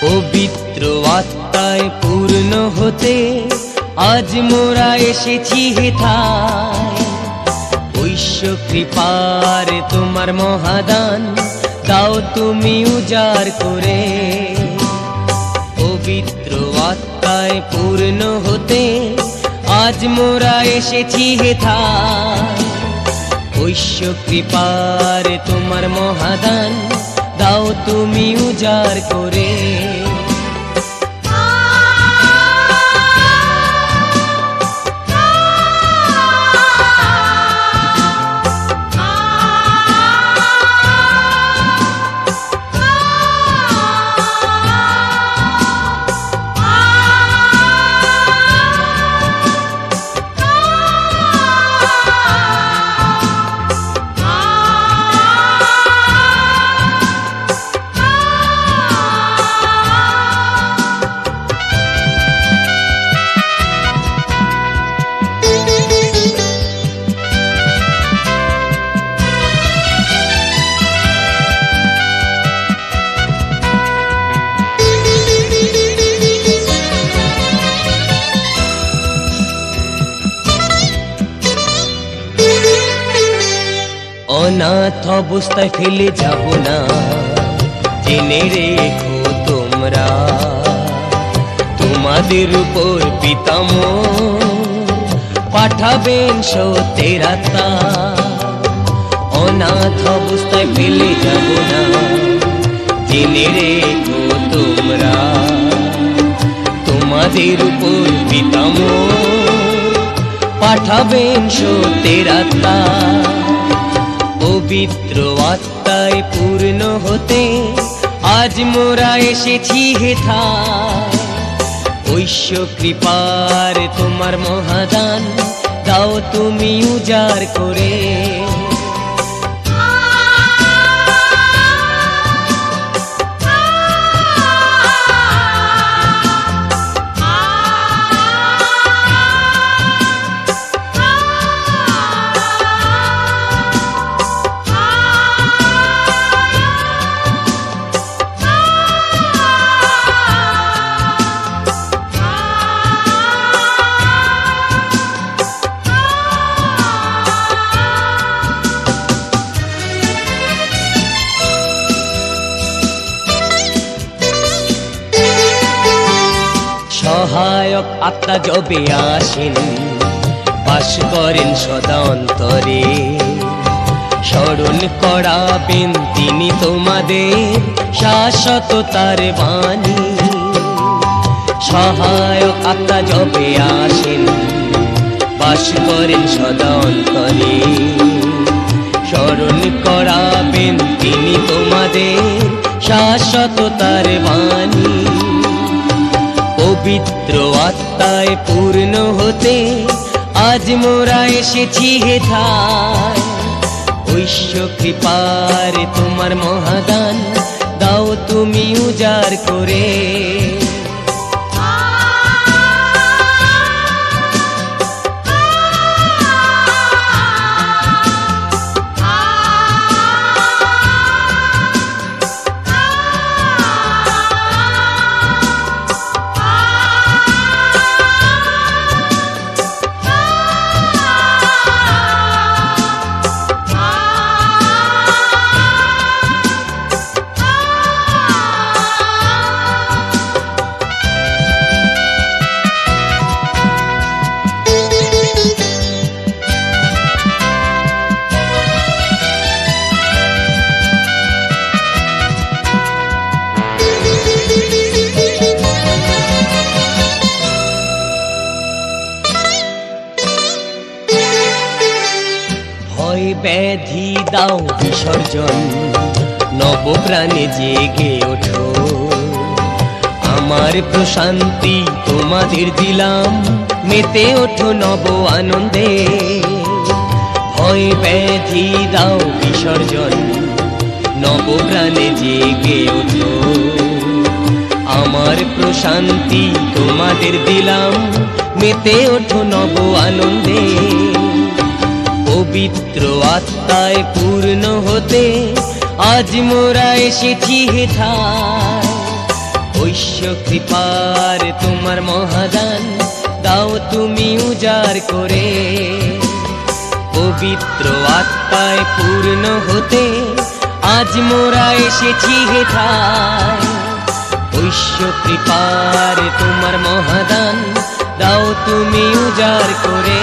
পবিত্র আত্মায় পূর্ণ হতে আজ মোরা এসেছি হেথায় ঐশ্য কৃপার তোমার মহাদান দাও তুমি উজাড় করে। পবিত্র আত্মায় পূর্ণ হতে আজ মোরা এসেছি হেথায় ঐশ্য কৃপার তোমার মহাদান দাও তুমি উজাড় করে। অনাথ অবস্থায় ফেলে যাব না। জেনে রেখো তোমরা, তোমাদের উপর পিতাম পাঠাবেন সত্যের আত্মা। অনাথ অবস্থায় ফেলে যাব না। জেনে রেখো তোমরা, তোমাদের উপর পিতাম পাঠাবেন সত্যের আত্মা। পবিত্র আত্মায় পূর্ণ হতে আজ মোরা এসেছি হেথা ঐশ্য কৃপার তোমার মহাদান, দাও তুমি উজার করে। সহায়ক আত্মা জবে আসেন, বাস করেন সদা অন্তরে স্মরণ করাবেন তিনি তোমাদের শাশ্বত তার বাণী। সহায়ক আত্মা জবে আসেন, বাস করেন সদা অন্তরে স্মরণ করাবেন তিনি তোমাদের শাশ্বত তার বাণী। পবিত্র আত্মায় পূর্ণ হতে আজ মোরা এসেছি হেথায় ঐশ্য কৃপার তোমার মহাদান, দাও তুমি উজাড় করে। ভয় ব্যাধি দাও বিসর্জন, নবপ্রাণে জেগে ওঠো। আমার প্রশান্তি তোমাদের দিলাম, মেতে ওঠো নব আনন্দে। ভয় ব্যাধি দাও বিসর্জন, নবপ্রাণে জেগে ওঠো। আমার প্রশান্তি তোমাদের দিলাম, মেতে ওঠো নব আনন্দে। পবিত্র আত্মায় পূর্ণ হতে আজ মোরা এসেছি হেথায় ঐশ্য কৃপার তোমার মহাদান দাও তুমি উজাড় করে। পবিত্র আত্মায় পূর্ণ হতে আজ মোরা এসেছি হেথায় ঐশ্য কৃপার তোমার মহাদান দাও তুমি উজাড় করে।